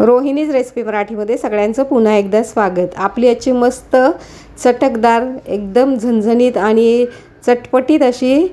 Rohini's recipe मराठीमध्ये. सगळ्यांचं पुन्हा एकदा स्वागत. आपली याची मस्त चटकदार एकदम झणझणीत आणि चटपटीत अशी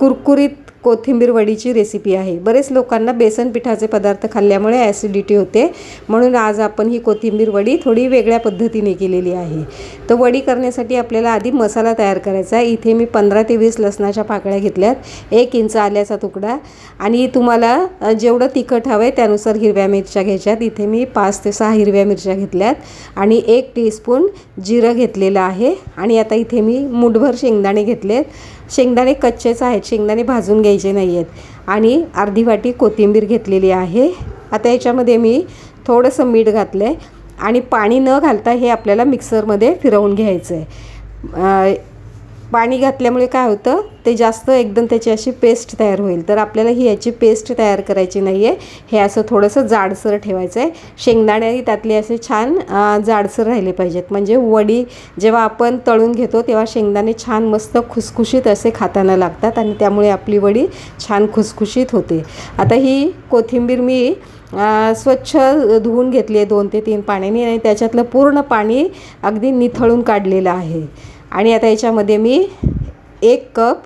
कुरकुरीत कोथिंबीर वडीची रेसिपी आहे. बरेच लोकांना बेसन पिठाचे पदार्थ खाल्ल्यामुळे ॲसिडिटी होते. म्हणून आज आपण ही कोथिंबीर वडी थोडी वेगळ्या पद्धतीने केलेली आहे. तर वडी करण्यासाठी आपल्याला आधी मसाला तयार करायचा आहे. इथे मी पंधरा ते वीस लसणाच्या पाकळ्या घेतल्यात. एक इंच आल्याचा तुकडा. आणि तुम्हाला जेवढं तिखट हवं आहे त्यानुसार हिरव्या मिरच्या घ्यायच्यात. इथे मी पाच ते सहा हिरव्या मिरच्या घेतल्यात. आणि एक टीस्पून जिरं घेतलेलं आहे. आणि आता इथे मी मुठभर शेंगदाणे घेतलेत. शेंगदाणे कच्चेच आहेत. शेंगदाणे भाजून घ्यायचे नाही आहेत आणि अर्धी वाटी कोथिंबीर घेतलेली आहे. आता याच्यामध्ये मी थोडंसं मीठ घातलं आहे आणि पाणी न घालता हे आपल्याला मिक्सरमध्ये फिरवून घ्यायचं आहे पाणी घातल्यामुळे काय होतं ते जास्त एकदम त्याची अशी पेस्ट तयार होईल. तर आपल्याला ही याची पेस्ट तयार करायची नाही आहे हे असं थोडंसं जाडसर ठेवायचं आहे शेंगदाणे त्यातले असे छान जाडसर राहिले पाहिजेत. म्हणजे वडी जेव्हा आपण तळून घेतो तेव्हा शेंगदाणे छान मस्त खुसखुशीत असे खाताना लागतात आणि त्यामुळे आपली वडी छान खुसखुशीत होते. आता ही कोथिंबीर मी स्वच्छ धुवून घेतली आहे दोन ते तीन पाण्याने आणि त्याच्यातलं पूर्ण पाणी अगदी निथळून काढलेलं आहे. आणि आता याच्यामध्ये मी एक कप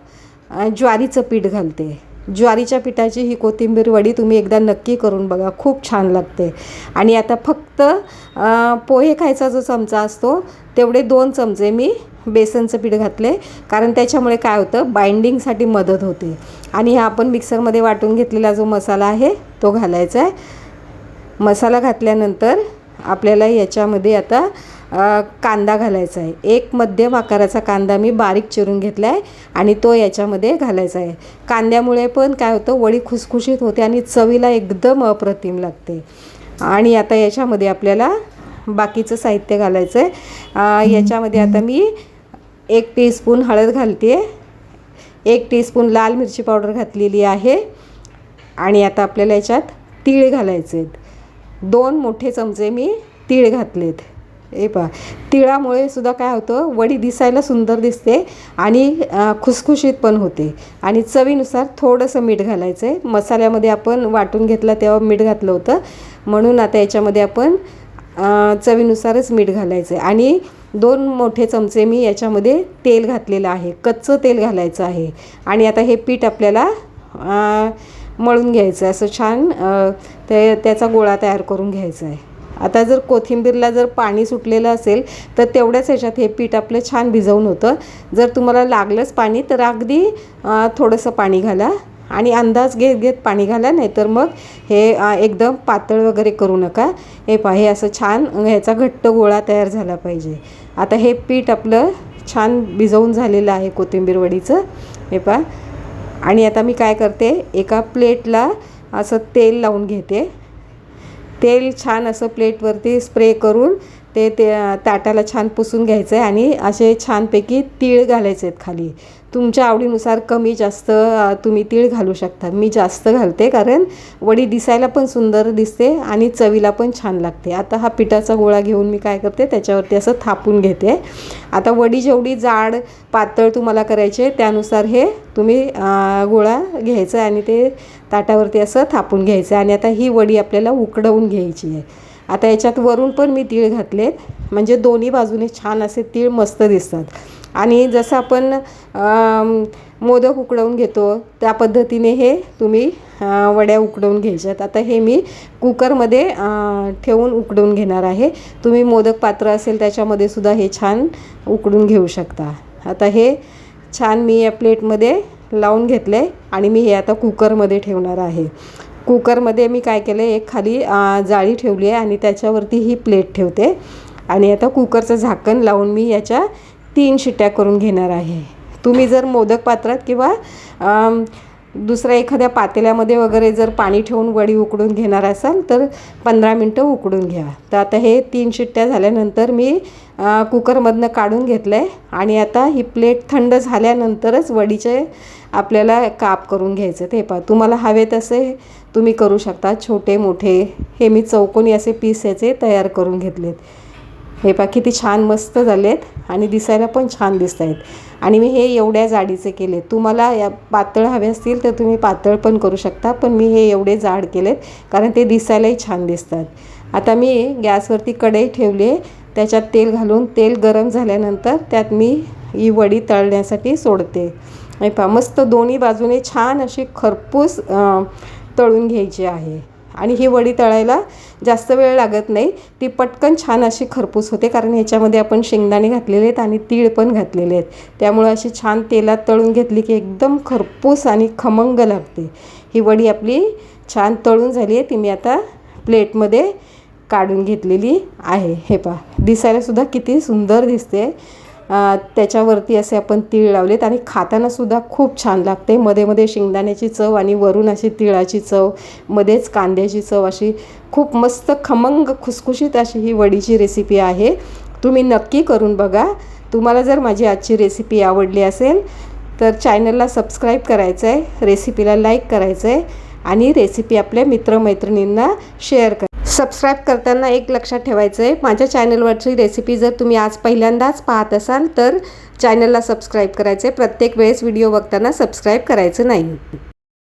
ज्वारीचं पीठ घालते. ज्वारीच्या पिठाची ही कोथिंबीर वडी तुम्ही एकदा नक्की करून बघा खूप छान लागते. आणि आता फक्त पोहे खायचा जो चमचा असतो तेवढे दोन चमचे मी बेसनचं पीठ घातले. कारण त्याच्यामुळे काय होतं बाइंडिंगसाठी मदत होते. आणि हा आपण मिक्सरमध्ये वाटून घेतलेला जो मसाला आहे तो घालायचा आहे. मसाला घातल्यानंतर आपल्याला याच्यामध्ये आता कांदा घालायचा आहे. एक मध्यम आकाराचा कांदा मी बारीक चिरून घेतला आहे आणि तो याच्यामध्ये घालायचा आहे. कांद्यामुळे पण काय होतं वडी खुसखुशीत होते आणि चवीला एकदम अप्रतिम लागते. आणि आता याच्यामध्ये आपल्याला बाकीचं साहित्य घालायचं आहे. याच्यामध्ये आता मी एक टीस्पून हळद घालते. एक टीस्पून लाल मिरची पावडर घातलेली आहे. आणि आता आपल्याला याच्यात तीळ घालायचे आहेत दोन मोठे चमचे मी तीळ घातलेत. हे पहा तिळामुळे सुद्धा काय होतं वडी दिसायला सुंदर दिसते आणि खुसखुशीत पण होते. आणि चवीनुसार थोडंसं मीठ घालायचं आहे मसाल्यामध्ये आपण वाटून घेतला तेव्हा मीठ घातलं होतं. म्हणून आता याच्यामध्ये आपण चवीनुसारच मीठ घालायचं आहे आणि दोन मोठे चमचे मी याच्यामध्ये तेल घातलेलं आहे. कच्चं तेल घालायचं आहे. आणि आता हे पीठ आपल्याला मळून घ्यायचं आहे असं छान ते त्याचा गोळा तयार करून घ्यायचा आहे आता जर कोथिंबीरला जर पाणी सुटलेलं असेल तर तेवढ्याच ह्याच्यात हे पीठ आपलं छान भिजवून होतं. जर तुम्हाला लागलंच पाणी तर अगदी थोडंसं पाणी घाला आणि अंदाज घेत घेत पाणी घाला नाहीतर मग हे एकदम पातळ वगैरे करू नका. हे पहा हे असं छान ह्याचा घट्ट गोळा तयार झाला पाहिजे. आता हे पीठ आपलं छान भिजवून झालेलं आहे कोथिंबीर वडीचं. हे पहा. आणि आता मी काय करते एका प्लेटला असं तेल लावून घेते. तेल छान असं प्लेटवरती स्प्रे करून ते ते ताटाला छान पुसून घ्यायचं आहे आणि असे छानपैकी तीळ घालायचे आहेत खाली. तुमच्या आवडीनुसार कमी जास्त तुम्ही तीळ घालू शकता. मी जास्त घालते कारण वडी दिसायला पण सुंदर दिसते आणि चवीला पण छान लागते. आता हा पिठाचा गोळा घेऊन मी काय करते त्याच्यावरती असं थापून घेते. आता वडी जेवढी जाड पातळ तुम्हाला करायचे आहे त्यानुसार हे तुम्ही गोळा घ्यायचा आणि ते ताटावरती असं थापून घ्यायचं आणि आता ही वडी आपल्याला उकडवून घ्यायची आहे. आता याच्यात वरून पण मी तीळ घातलेत. म्हणजे दोन्ही बाजूने छान असे तीळ मस्त दिसतात. आणि जसं आपण मोदक उकडवून घेतो त्या पद्धतीने हे तुम्ही वड्या उकडवून घ्यायच्यात. आता हे मी कुकरमध्ये ठेवून उकडवून घेणार आहे. तुम्ही मोदक पात्र असेल त्याच्यामध्ये सुद्धा हे छान उकडून घेऊ शकता. आता हे छान मी या प्लेटमध्ये लावून घेतले आणि मी हे आता कुकरमध्ये ठेवणार आहे. कुकरमध्ये मी काय केलं एक खाली जाळी ठेवली आहे आणि त्याच्यावरती ही प्लेट ठेवते. आणि आता कुकरचं झाकण लावून मी याच्या तीन शिट्ट्या करून घेणार आहे. तुम्ही जर मोदक पात्रात किंवा दुसऱ्या एखाद्या पातेल्यामध्ये वगैरे जर पाणी ठेवून वडी उकडून घेणार असाल तर पंधरा मिनटं उकडून घ्या. तर आता हे तीन शिट्ट्या झाल्यानंतर मी कुकरमधनं काढून घेतलं आहे आणि आता ही प्लेट थंड झाल्यानंतरच वडीचे आपल्याला काप करून घ्यायचे ते पहा तुम्हाला हवे तसे तुम्ही करू शकता छोटे मोठे. हे मी चौकोनी असे पीस याचे तयार करून घेतलेत. हे पहा किती छान मस्त झालेत आणि दिसायला पण छान दिसत आहेत आणि मी हे एवढ्या जाडीचे केले तुम्हाला या पातळ हवे असतील तर तुम्ही पातळ पण करू शकता पण मी हे एवढे जाड केलेत कारण ते दिसायलाही छान दिसतात. आता मी गॅसवरती कढई ठेवली आहे. त्याच्यात तेल घालून तेल गरम झाल्यानंतर त्यात मी ही वडी तळण्यासाठी सोडते. आणि पहा मस्त दोन्ही बाजूने छान अशी खरपूस तळून घ्यायची आहे. आणि ही वडी तळायला जास्त वेळ लागत नाही. ती पटकन छान अशी खरपूस होते कारण ह्याच्यामध्ये आपण शेंगदाणे घातलेले आहेत आणि तीळ पण घातलेले आहेत. त्यामुळं अशी छान तेलात तळून घेतली की एकदम खरपूस आणि खमंग लागते. ही वडी आपली छान तळून झाली आहे. ती मी आता प्लेटमध्ये काढून घेतलेली आहे. हे पहा दिसायलासुद्धा किती सुंदर दिसते. त्याच्यावरती असे आपण तीळ लावलेत आणि खातानासुद्धा खूप छान लागते. मध्ये मध्ये शेंगदाण्याची चव आणि वरून अशी तिळाची चव मध्येच कांद्याची चव अशी खूप मस्त खमंग खुसखुशीत अशी ही वडीची रेसिपी आहे. तुम्ही नक्की करून बघा. तुम्हाला जर माझी आजची रेसिपी आवडली असेल तर चॅनलला सबस्क्राईब करायचं आहे रेसिपीला लाईक करायचं आहे आणि रेसिपी आपल्या मित्रमैत्रिणींना शेअर कर सबस्क्राईब करताना एक लक्षात ठेवायचं आहे माझ्या चॅनलवरची रेसिपी जर तुम्ही आज पहिल्यांदाच पाहत असाल तर चॅनलला सबस्क्राईब करायचं आहे प्रत्येक वेळेस व्हिडिओ बघताना सबस्क्राईब करायचं नाही.